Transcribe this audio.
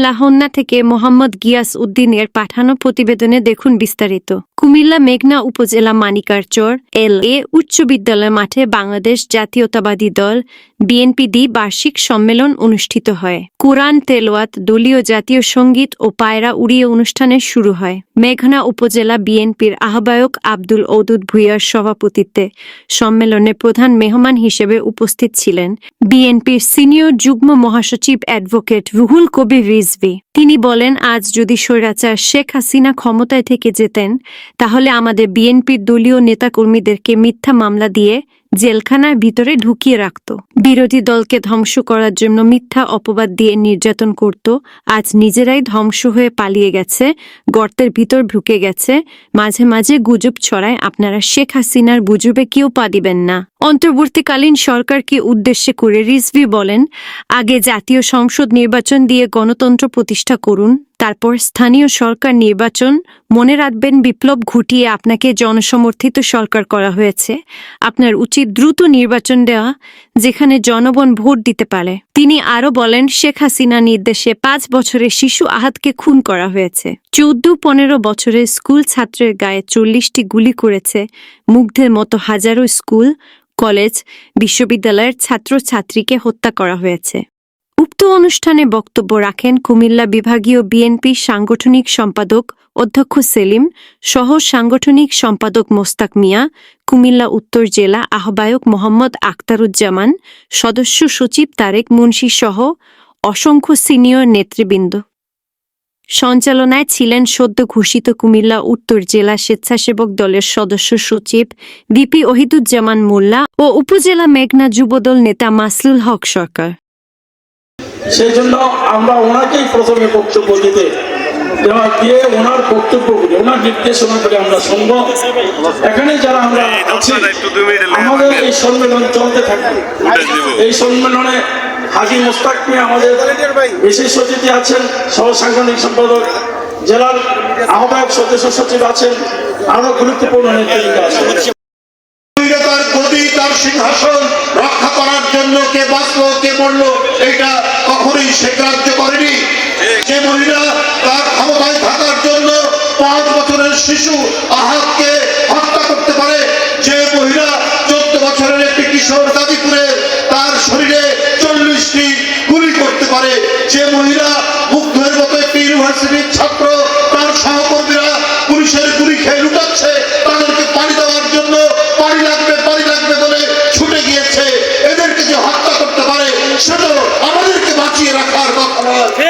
লাহন্না থেকে মোহাম্মদ গিয়াস উদ্দিনের পাঠানো প্রতিবেদনে দেখুন বিস্তারিত। কুমিল্লা মেঘনা উপজেলা মানিকারচর এল এ উচ্চ বিদ্যালয় মাঠে বাংলাদেশ জাতীয়তাবাদী দল বিএনপিডি বার্ষিক সম্মেলন অনুষ্ঠিত হয়। কোরআন তেলোয়াত দলীয় জাতীয় সংগীত ও পায়রা উড়িয়ে অনুষ্ঠানে শুরু হয়। মেঘনা উপজেলা বিএনপির আহ্বায়ক আব্দুল ঔদুদ ভুইয়ার সভাপতিত্বে সম্মেলনে প্রধান মেহমান হিসেবে উপস্থিত ছিলেন বিএনপির সিনিয়র যুগ্ম মহাসচিব অ্যাডভোকেট রুহুল কবির রিজভি। তিনি বলেন, আজ যদি স্বৈরাচার শেখ হাসিনা ক্ষমতায় থেকে যেতেন, তাহলে আমাদের বিএনপির দলীয় নেতাকর্মীদেরকে মিথ্যা মামলা দিয়ে জেলখানার ভিতরে ঢুকিয়ে রাখত। বিরোধী দলকে ধ্বংস করার জন্য মিথ্যা অপবাদ দিয়ে নির্যাতন করত। আজ নিজেরাই ধ্বংস হয়ে পালিয়ে গেছে, গর্তের ভিতর ঢুকে গেছে। মাঝে মাঝে গুজব ছড়ায়। আপনারা শেখ হাসিনার গুজবে কেউ পা দিবেন না। অন্তর্বর্তীকালীন সরকারকে উদ্দেশ্যে করে রিজভি বলেন, আগে জাতীয় সংসদ নির্বাচন দিয়ে গণতন্ত্র প্রতিষ্ঠা করুন। তারপর স্থানীয় সরকার নির্বাচন, মনে রাখবেন বিপ্লব ঘটিয়ে আপনাকে জনসমর্থিত সরকার করা হয়েছে। আপনার উচিত দ্রুত নির্বাচন দেওয়া, যেখানে জনগণ ভোট দিতে পারে। তিনি আরও বলেন, শেখ হাসিনা নির্দেশে পাঁচ বছরের শিশু আহাতকে খুন করা হয়েছে। চৌদ্দ পনেরো বছরের স্কুল ছাত্রের গায়ে চল্লিশটি গুলি করেছে। মুগ্ধের মতো হাজারো স্কুল, কলেজ, বিশ্ববিদ্যালয়ের ছাত্রছাত্রীকে হত্যা করা হয়েছে। উক্ত অনুষ্ঠানে বক্তব্য রাখেন কুমিল্লা বিভাগীয় বিএনপি সাংগঠনিক সম্পাদক অধ্যক্ষ সেলিম, সহ সাংগঠনিক সম্পাদক মোস্তাক মিয়া, কুমিল্লা উত্তর জেলা আহ্বায়ক মোহাম্মদ আক্তারুজ্জামান সদস্য সচিব তারেক মুন্সি সহ অসংখ্য সিনিয়র নেতৃবৃন্দ। সঞ্চালনায় ছিলেন সদ্য ঘোষিত কুমিল্লা উত্তর জেলা স্বেচ্ছাসেবক দলের সদস্য সচিব বিপি ওহিদুজ্জামান মোল্লা ও উপজেলা মেঘনা যুবদল নেতা মাসলুল হক সরকার। সেই জন্য আমরা ওনাকেই প্রথমে বক্তব্য দিতে দেওয়া দিয়ে ওনার বক্তব্যগুলি আমরা শুনব। এখানে যারা আমরা আছি আমাদের এই সম্মেলন চলতে থাকবে। এই সম্মেলনে হাজি মোস্তাক মিয়া আমাদের বিশেষ অতিথি আছেন সহ সাংগঠনিক সম্পাদক জেলার আহ্বায়ক সদস্য সচিব আছেন আরও গুরুত্বপূর্ণ আছেন। গদি তার সিংহাসন রক্ষা করার জন্য কে বাঁচলো, কে মরলো, এটা কখনোই সে গ্রাহ্য করেনি। যে মহিলা তার ক্ষমতায় থাকার জন্য পাঁচ বছরের শিশু আহাতকে হত্যা করতে পারে, যে মহিলা চোদ্দ বছরের একটি কিশোর গাজীপুরে তার শরীরে চল্লিশটি গুলি করতে পারে, যে মহিলা 네.